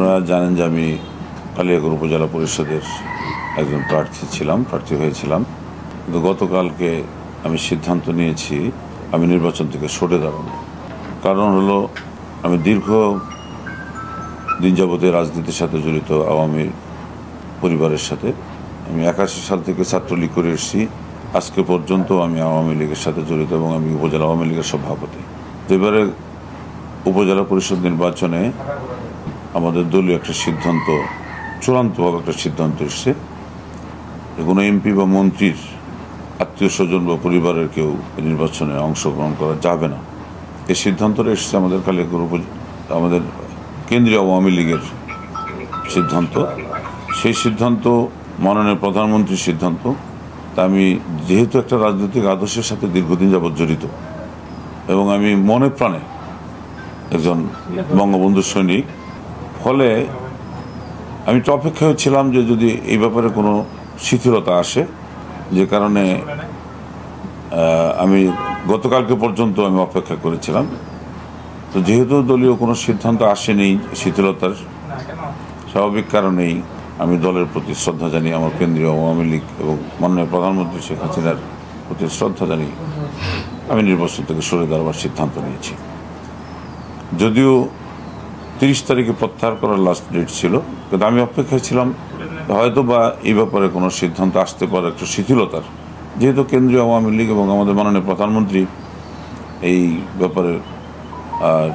আপনারা জানেন যে আমি কালিয়াগড় উপজেলা পরিষদের একজন প্রার্থী ছিলাম, প্রার্থী হয়েছিলাম। কিন্তু গতকালকে আমি সিদ্ধান্ত নিয়েছি, আমি নির্বাচন থেকে সরে দাঁড়ানো কারণ হলো, আমি দীর্ঘ দিন যাবতে রাজনীতির সাথে জড়িত, আওয়ামী পরিবারের সাথে। আমি একাশি সাল থেকে ছাত্রলীগ করে এসেছি। আজকে পর্যন্ত আমি আওয়ামী লীগের সাথে জড়িত এবং আমি উপজেলা আওয়ামী লীগের সভাপতি। এবারে উপজেলা পরিষদ নির্বাচনে আমাদের দলীয় একটা সিদ্ধান্ত, চূড়ান্তভাবে একটা সিদ্ধান্ত এসছে। যে কোনো এমপি বা মন্ত্রীর আত্মীয় স্বজন বা পরিবারের কেউ নির্বাচনে অংশগ্রহণ করা যাবে না। এই সিদ্ধান্তটা এসেছে আমাদের কালিয়াকুর আমাদের কেন্দ্রীয় আওয়ামী লীগের সিদ্ধান্ত। সেই সিদ্ধান্ত, মাননীয় প্রধানমন্ত্রীর সিদ্ধান্ত, তা আমি যেহেতু একটা রাজনৈতিক আদর্শের সাথে দীর্ঘদিন যাবৎ জড়িত, এবং আমি মনে প্রাণে একজন বঙ্গবন্ধু সৈনিক ফলে আমি তো অপেক্ষায় ছিলাম যে যদি এই ব্যাপারে কোনো শিথিলতা আসে, যে কারণে আমি গতকালকে পর্যন্ত আমি অপেক্ষা করেছিলাম। তো যেহেতু দলীয় কোনো সিদ্ধান্ত আসেনি শিথিলতার, স্বাভাবিক কারণেই আমি দলের প্রতি শ্রদ্ধা জানিয়ে আমার কেন্দ্রীয় আওয়ামী লীগ এবং মাননীয় প্রধানমন্ত্রী শেখ হাসিনার প্রতি শ্রদ্ধা জানিয়ে আমি নির্বাচন থেকে সরে দাঁড়াবার সিদ্ধান্ত নিয়েছি। যদিও তিরিশ তারিখে প্রত্যাহার করার লাস্ট ডেট ছিল। কিন্তু আমি অপেক্ষায় ছিলাম হয়তো বা এই ব্যাপারে কোনো সিদ্ধান্ত আসতে পারে একটু শিথিলতার। যেহেতু কেন্দ্রীয় আওয়ামী লীগ এবং আমাদের মাননীয় প্রধানমন্ত্রী এই ব্যাপারে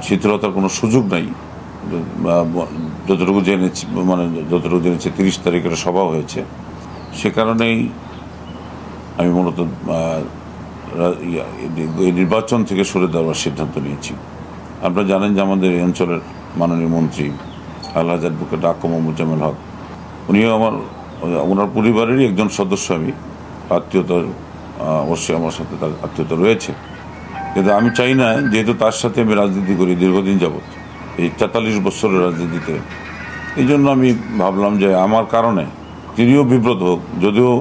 শিথিলতার কোনো সুযোগ নাই। যতটুকু জেনেছি মানে যতটুকু জেনেছি, তিরিশ তারিখের সভা হয়েছে। সে কারণেই আমি মূলত এই নির্বাচন থেকে সরে দেওয়ার সিদ্ধান্ত নিয়েছি। আপনারা জানেন যে আমাদের এই অঞ্চলের মাননীয় মন্ত্রী আল্লাহ অ্যাডভোকেট আকম মুজামেল হক। উনিও আমার, ওনার পরিবারেরই একজন সদস্য আমি, আত্মীয়তার অবশ্যই আমার সাথে তার আত্মীয়তা রয়েছে। কিন্তু আমি চাই না, যেহেতু তার সাথে আমি রাজনীতি করি দীর্ঘদিন যাবৎ, এই তেতাল্লিশ বছরের রাজনীতিতে, এই জন্য আমি ভাবলাম যে আমার কারণে তিনিও বিব্রত হোক, যদিও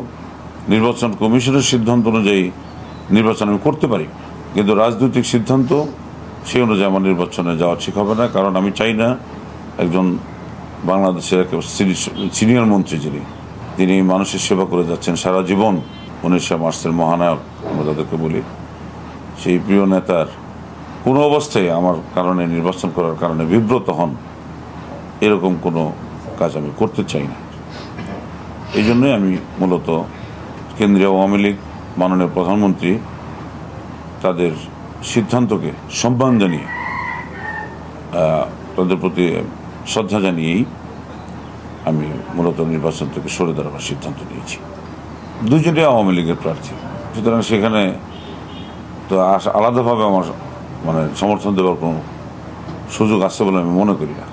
নির্বাচন কমিশনের সিদ্ধান্ত অনুযায়ী নির্বাচন আমি করতে পারি। কিন্তু রাজনৈতিক সিদ্ধান্ত সেই অনুযায়ী আমার নির্বাচনে যাওয়া ঠিক হবে না, কারণ আমি চাই না একজন বাংলাদেশের একটা সিনিয়র মন্ত্রী যিনি, তিনি মানুষের সেবা করে যাচ্ছেন সারা জীবন উনিশশো মার্চের মহানায়ক, আমরা তাদেরকে বলি। সেই প্রিয় নেতার কোনো অবস্থায় আমার কারণে নির্বাচন করার কারণে বিব্রত হন, এরকম কোনো কাজ আমি করতে চাই না। এই জন্যই আমি মূলত কেন্দ্রীয় আওয়ামী লীগ, মাননীয় প্রধানমন্ত্রী, তাদের সিদ্ধান্তকে সম্মান জানিয়ে তাদের প্রতি শ্রদ্ধা জানিয়েই আমি মূলত নির্বাচন থেকে সরে দাঁড়াবার সিদ্ধান্ত নিয়েছি। দুজনেই আওয়ামী লীগের প্রার্থী। সুতরাং সেখানে তো আলাদাভাবে আমার মানে সমর্থন দেওয়ার কোনো সুযোগ আসছে বলে আমি মনে করি না।